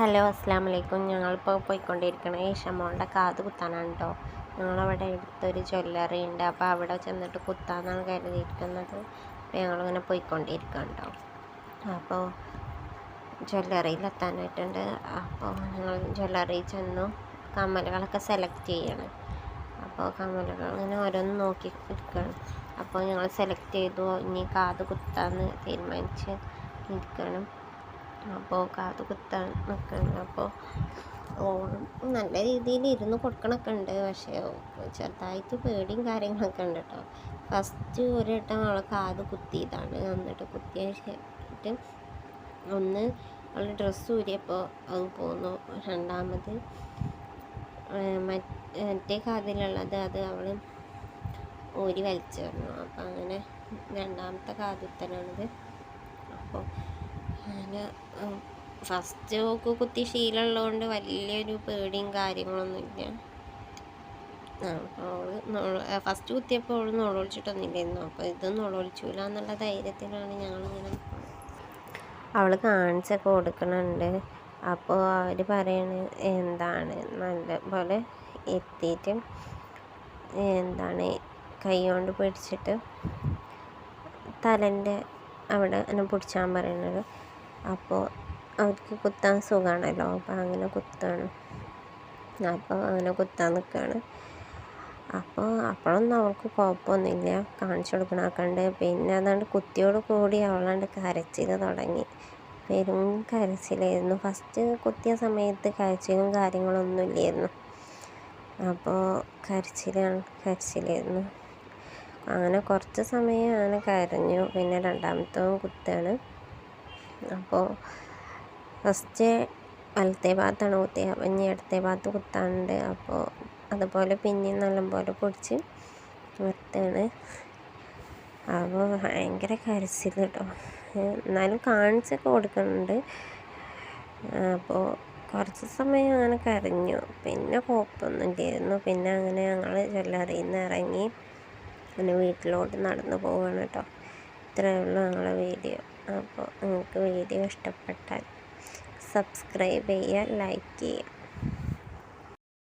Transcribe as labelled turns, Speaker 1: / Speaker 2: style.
Speaker 1: Hello അസ്സാം വലൈക്കും ഞങ്ങളിപ്പോൾ പോയിക്കൊണ്ടിരിക്കണ ഷമോളുടെ കാത് കുത്താനാണ് കേട്ടോ ഞങ്ങളവിടെ അടുത്തൊരു ജ്വല്ലറി ഉണ്ട്. അപ്പോൾ അവിടെ ചെന്നിട്ട് കുത്താന്നാണ് കരുതിയിരിക്കുന്നത്. അപ്പോൾ ഞങ്ങളിങ്ങനെ പോയിക്കൊണ്ടിരിക്കണം കേട്ടോ അപ്പോൾ ജ്വല്ലറിയിലെത്താനായിട്ടുണ്ട് അപ്പോൾ ഞങ്ങൾ ജ്വല്ലറി ചെന്നു. കമ്മലുകളൊക്കെ സെലക്ട് ചെയ്യണം. അപ്പോൾ കമ്മലുകൾ ഇങ്ങനെ ഓരോന്ന് നോക്കി ഇരിക്കുകയാണ് അപ്പോൾ ഞങ്ങൾ സെലക്ട് ചെയ്തു. ഇനി കാത് കുത്താന്ന് തീരുമാനിച്ച് ഇരിക്കണം. അപ്പോൾ കാത് കുത്താൻ നിൽക്കണം അപ്പോൾ ഓണം നല്ല രീതിയിൽ ഇരുന്ന് കൊടുക്കണൊക്കെ ഉണ്ട്. പക്ഷേ ചെറുതായിട്ട് പേടിയും കാര്യങ്ങളൊക്കെ ഉണ്ട് കേട്ടോ ഫസ്റ്റ് ഒരു വട്ടം അവളെ കാത് കുത്തിയതാണ്. എന്നിട്ട് കുത്തിയ ശേഷം ഒന്ന് അവൾ ഡ്രസ്സ് ഊരിയപ്പോൾ അത് പോന്നു. രണ്ടാമത് മറ്റേ കാതിലുള്ളത് അത് അവൾ ഊരി വലിച്ചു തന്നു. അപ്പം അങ്ങനെ രണ്ടാമത്തെ കാതുത്തനാണിത് അപ്പോൾ അങ്ങനെ ഫസ്റ്റ് ഒക്കെ കുത്തി ശീലമുള്ളതുകൊണ്ട് വലിയൊരു പേടിയും കാര്യങ്ങളൊന്നുമില്ല. അവൾ ഫസ്റ്റ് കുത്തിയപ്പോൾ അവൾ നുളൊളിച്ചിട്ടൊന്നുമില്ലായിരുന്നു അപ്പോൾ ഇത് നുളൊളിച്ചൂല എന്നുള്ള ധൈര്യത്തിലാണ് ഞങ്ങളിങ്ങനെ അവൾ കാണിച്ചൊക്കെ കൊടുക്കണുണ്ട്. അപ്പോൾ അവർ പറയണ എന്താണ്? നല്ല പോലെ എത്തിയിട്ട് എന്താണ്? കൈ കൊണ്ട് പിടിച്ചിട്ട് തലന്റെ അവിടെ എന്നെ പിടിച്ചാൻ പറയുന്നത് അപ്പോൾ അവർക്ക് കുത്താൻ സുഖമാണല്ലോ അപ്പോൾ അങ്ങനെ കുത്താണ്. അപ്പോൾ അങ്ങനെ കുത്താൻ നിൽക്കുകയാണ് അപ്പോൾ അപ്പോഴൊന്നും അവൾക്ക് കുഴപ്പമൊന്നുമില്ല. കാണിച്ചു കൊടുക്കണാക്കണ്ട് പിന്നെ അതാണ്ട് കുത്തിയോട് കൂടി അവളാണ്ട് കരച്ചിൽ തുടങ്ങി. പെരും കരച്ചിലായിരുന്നു. ഫസ്റ്റ് കുത്തിയ സമയത്ത് കരച്ചിലും കാര്യങ്ങളൊന്നും ഇല്ലായിരുന്നു. അപ്പോൾ കരച്ചിലാണ്. കരച്ചിലായിരുന്നു. അങ്ങനെ കുറച്ച് സമയം അങ്ങനെ കരഞ്ഞു. പിന്നെ രണ്ടാമത്തവും കുത്താണ്. അപ്പോൾ ഫസ്റ്റ് വലത്തെ ഭാഗത്താണ് കുത്തിയത് അപ്പം ഇനി ഇടത്തെ ഭാഗത്ത് കുത്താണ്ട് അപ്പോൾ അതുപോലെ പിന്നെയും നല്ലപോലെ പൊടിച്ച് നിർത്തുകയാണ് അപ്പോൾ ഭയങ്കര കരച്ചിൽ കേട്ടോ. എന്നാലും കാണിച്ചൊക്കെ കൊടുക്കുന്നുണ്ട്. അപ്പോൾ കുറച്ച് സമയം അങ്ങനെ കരഞ്ഞു. പിന്നെ കുഴപ്പമൊന്നുമില്ലായിരുന്നു. പിന്നെ അങ്ങനെ ഞങ്ങൾ ചെല്ലറിയിൽ നിന്ന് ഇറങ്ങി പിന്നെ വീട്ടിലോട്ട് നടന്നു പോവുകയാണ് കേട്ടോ. ഇത്രയേ ഉള്ളൂ ഞങ്ങളെ വീഡിയോ. അപ്പോൾ നിങ്ങൾക്ക് വീഡിയോ ഇഷ്ടപ്പെട്ടാൽ സബ്സ്ക്രൈബ് ചെയ്യുക ലൈക്ക് ചെയ്യുക.